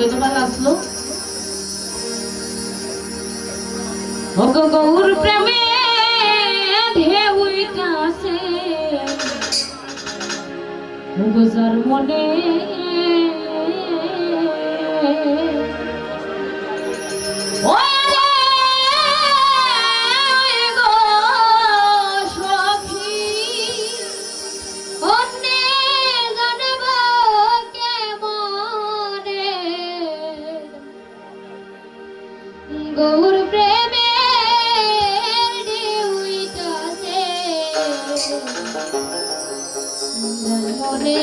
যতবার আসলো গৌর প্রেমে ঢেউইতাছে মনে গৌর প্রেমে উইতাছে মনে